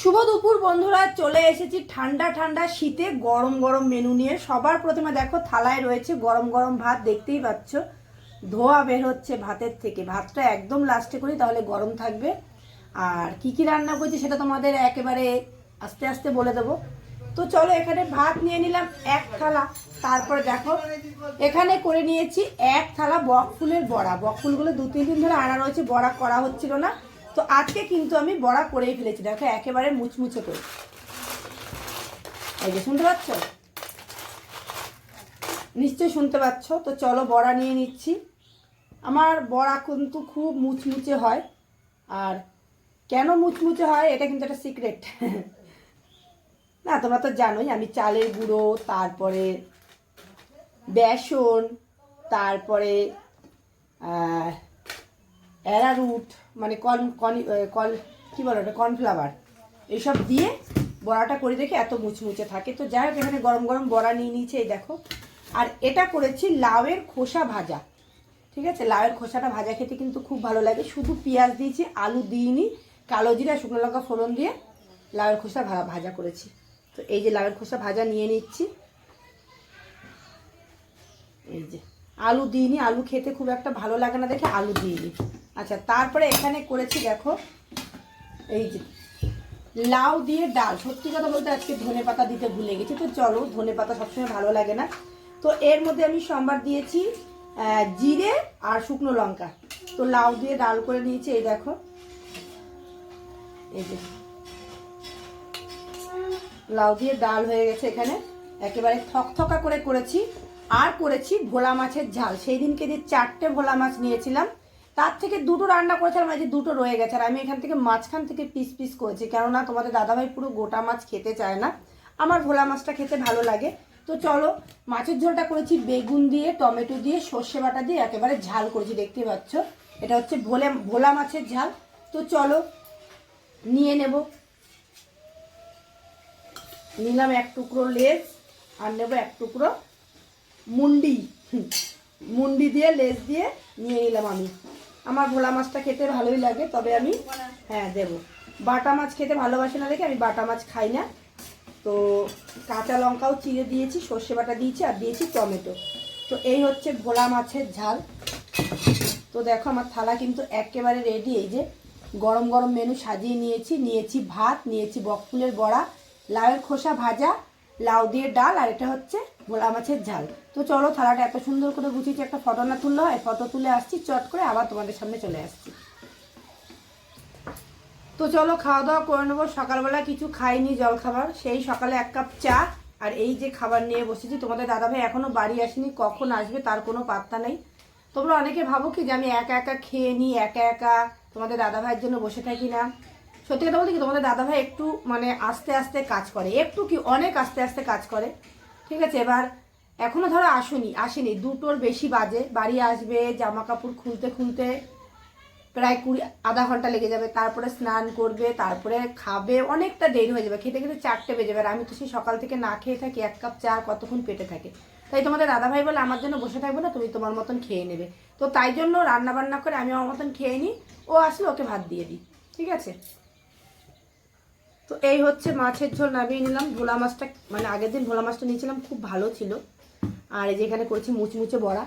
শুভ দুপুর বন্ধুরা, চলে এসেছি ঠান্ডা ঠান্ডা শীতে গরম গরম মেনু নিয়ে। সবার প্রথমে দেখো, থালায় রয়েছে গরম গরম ভাত, দেখতেই পাচ্ছ। ধোয়া বের হচ্ছে ভাতের থেকে। ভাতটা একদম লাস্টে করি, তাহলে গরম থাকবে। আর কি কি রান্না করছি সেটা তোমাদের একেবারে আস্তে আস্তে বলে দেবো। তো চলো, এখানে ভাত নিয়ে নিলাম এক থালা। তারপরে দেখো, এখানে করে নিয়েছি এক থালা বক ফুলের বড়া। বক ফুলগুলো দু তিন দিন ধরে আনা রয়েছে, বড়া করা হচ্ছিল না। তো আজকে কিন্তু আমি বড়া করেই ফেলেছি, দেখো, একেবারে মুচমুচে করে। এই যে, শুনতে পাচ্ছ? নিশ্চয়ই শুনতে পাচ্ছ। তো চলো বড়া নিয়ে নিচ্ছি। আমার বড়া কিন্তু খুব মুচমুচে হয়। আর কেন মুচমুচে হয়, এটা কিন্তু একটা সিক্রেট না, তোমরা তো জানোই, আমি চালের গুঁড়ো, তারপরে বেসন, তারপরে অ্যারারুট মানে কর্ন কর্ন কল কী বলো ওটা কর্নফ্লাওয়ার। এইসব দিয়ে বড়াটা করে রেখে এত মুচমুচে থাকে। তো যাই হোক, এখানে গরম গরম বড়া নিয়ে নিয়েছে, এই দেখো। আর এটা করেছি লাউয়ের খোসা ভাজা। ঠিক আছে? লাউয়ের খোসাটা ভাজা খেতে কিন্তু খুব ভালো লাগে। শুধু পেঁয়াজ দিয়েছি, আলু দিইনি, কালো জিরা, শুকনো লঙ্কা, ফোড়ন দিয়ে লাউয়ের খোসা ভাজা করেছি। তো এই যে লাউয়ের খোসা ভাজা নিয়ে নিচ্ছি। এই যে। আলু দিইনি, আলু খেতে খুব একটা ভালো লাগে না দেখে আলু দিইনি। আচ্ছা তারপরে এখানে করেছি দেখো, এই যে লাউ দিয়ে ডাল। সত্যি কথা বলতে আজকে ধনে পাতা দিতে ভুলে গেছি। তো চলো, ধনে পাতা সবসময় ভালো লাগে না। তো এর মধ্যে আমি সোমবার দিয়েছি জিরে আর শুকনো লঙ্কা। তো লাউ দিয়ে ডাল করে নিয়েছি, এই দেখো। এই যে লাউ দিয়ে ডাল হয়ে গেছে এখানে। একেবারে থকথকা করে করেছি। আর করেছি ভোলা মাছের ঝাল। সেই দিনকে যে চারটে ভোলা মাছ নিয়েছিলাম তার থেকে দুটো রান্না করেছিলাম এই যে দুটো রয়ে গেছে। আর আমি এখান থেকে মাঝখান থেকে পিস পিস করেছি। কেননা তোমাদের দাদাভাই পুরো গোটা মাছ খেতে চায় না। আমার ভোলা মাছটা খেতে ভালো লাগে। তো চলো, মাছের ঝোলটা করেছি বেগুন দিয়ে, টমেটো দিয়ে, সর্ষে বাটা দিয়ে, একেবারে ঝাল করেছি, দেখতে পাচ্ছ? এটা হচ্ছে ভোলে, ভোলা মাছের ঝাল। তো চলো, নিয়ে নেব। নিলাম এক টুকরো লেজ আর নেব এক টুকরো মুন্ডি। মুন্ডি দিয়ে, লেজ দিয়ে নিয়ে নিলাম আমি। আমার ভোলা মাছটা খেতে ভালোই লাগে, তবে আমি হ্যাঁ দেবো। বাটা মাছ খেতে ভালোবাসি না দেখে আমি বাটা মাছ খাই না। তো কাঁচা লঙ্কাও চিড়ে দিয়েছি, সর্ষে বাটা দিয়েছি আর দিয়েছি টমেটো। তো এই হচ্ছে ভোলা মাছের ঝাল। তো দেখো, আমার থালা কিন্তু একেবারে রেডি এই যে গরম গরম মেনু সাজিয়ে নিয়েছি। নিয়েছি ভাত, নিয়েছি বকফুলের বড়া, লাউয়ের খোসা ভাজা, লাউ দিয়ে ডাল, আর এটা হচ্ছে ভোলা মাছের ঝাল। তো চলো থালাটা এত সুন্দর করে গুছিয়েছি, একটা ফটো না তুললে হয় ফটো তুলে আসছি, চট করে আবার তোমাদের সামনে চলে আসছি। তো চলো খাওয়া দাওয়া করে নেব। সকালবেলা কিছু খাইনি জল খাবার সেই সকালে এক কাপ চা আর এই যে খাবার নিয়ে বসেছি। তোমাদের দাদাভাই এখনও বাড়ি আসেনি, কখন আসবে তার কোনো পাত্তা নেই। তোমরা অনেকে ভাবো কি যে আমি একা একা খেয়ে নিই, একা একা তোমাদের দাদাভাইয়ের জন্য বসে থাকি না? সত্যি কথা বলতে কি, তোমাদের দাদাভাই একটু মানে আস্তে আস্তে কাজ করে, একটু কি অনেক আস্তে আস্তে কাজ করে। ঠিক আছে, এবার এখনও ধরো আসুনি, আসেনি। দুটোর বেশি বাজে। বাড়ি আসবে জামা কাপড় খুলতে খুলতে প্রায় কুড়ি, আধা ঘণ্টা লেগে যাবে। তারপরে স্নান করবে, তারপরে খাবে। অনেকটা দেরি হয়ে যাবে। খেতে খেতে চারটে বেজে যাবে। আর আমি তো সেই সকাল থেকে না খেয়ে থাকি, এক কাপ চা কতক্ষণ পেটে থাকে। তাই তোমাদের দাদাভাই বলে, আমার জন্য বসে থাকবে না, তুমি তোমার মতন খেয়ে নেবে। তো তাই জন্য রান্না বান্না করে আমি আমার মতন খেয়ে নিই। ও আসলে ওকে ভাত দিয়ে দিই। ঠিক আছে? তো এই হচ্ছে মাছের ঝোল, নামিয়ে নিলাম। ভোলা মাছটা মানে আগের দিন ভোলা মাছটা নিয়েছিলাম, খুব ভালো ছিল। আর এই যে এখানে করেছি মুচমুচে বড়া।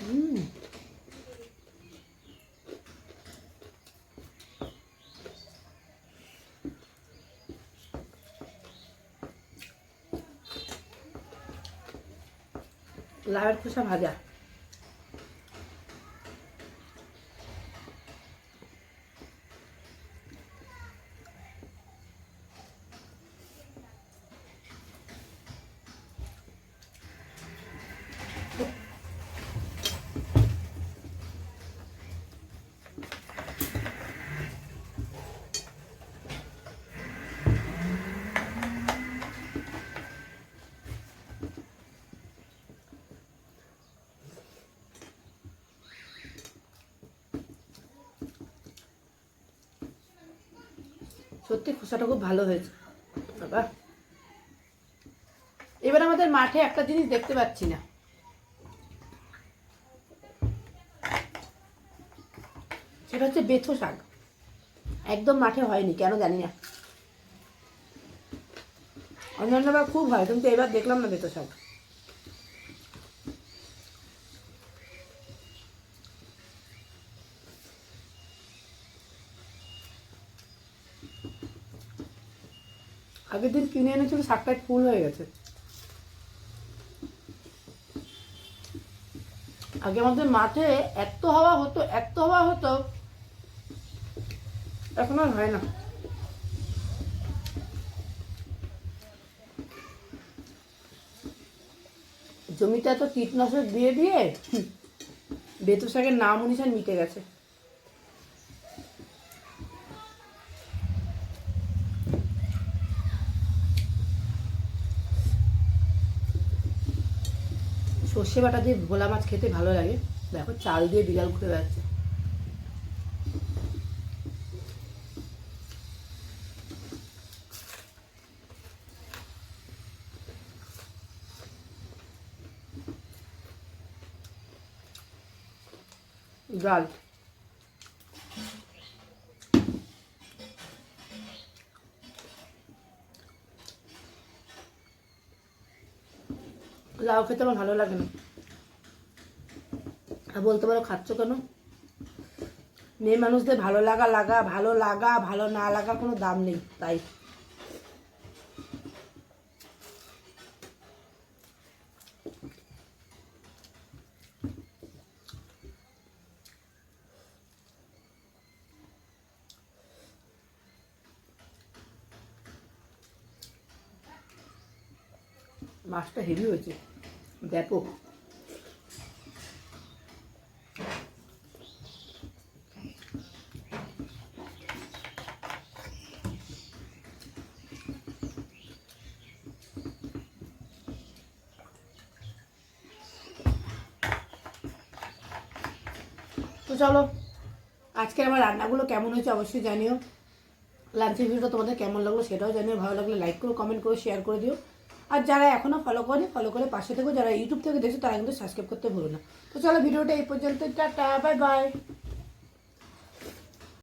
হুম খোসা ভাজা। সত্যি খোসাটা খুব ভালো হয়েছে। বাবা। এবার আমাদের মাঠে একটা জিনিস দেখতে পাচ্ছি না। সেটা হচ্ছে বেথো শাক। একদম মাঠে হয়নি, কেন জানি না। অন্যান্যবার খুব হয়, কিন্তু এবার দেখলাম না বেতো শাক। আগের দিন কিনে এনেছিল, শাকটা ফুল হয়ে গেছে। আগে আমাদের মাঠে এত হাওয়া হতো, এত হাওয়া হতো, এখন আর হয় না। জমিতে এত কীটনাশক দিয়ে দিয়ে বেতু শাকের নাম অনুসার মিটে গেছে। সর্ষে বাটা দিয়ে ভোলা মাছ খেতে ভালো লাগে। দেখো চাল দিয়ে বিড়াল ঘুরে বেড়াচ্ছে। ডাল। লাউ খেতে আমার ভালো লাগে না। আর বলতে পারো খাচ্ছ কেন? মেয়ে মানুষদের ভালো লাগা লাগা, ভালো লাগা, ভালো না লাগা কোনো দাম নেই, তাই। মাছটা হেভি হয়েছে। ব্যাপক তো চলো আজকে আমার রান্নাগুলো কেমন হয়েছে অবশ্যই জানিও। লাঞ্চের ভিডিওটা তোমাদের কেমন লাগল সেটাও জানিও। ভালো লাগলে লাইক করো কমেন্ট করো শেয়ার করে দিও। আর যারা এখনও ফলো করে ফলো করে পাশে থেকো যারা ইউটিউব থেকে দেখছ, তারা কিন্তু সাবস্ক্রাইব করতে ভুলো না। তো চলো ভিডিওটা এই পর্যন্ত টাটা বাই বাই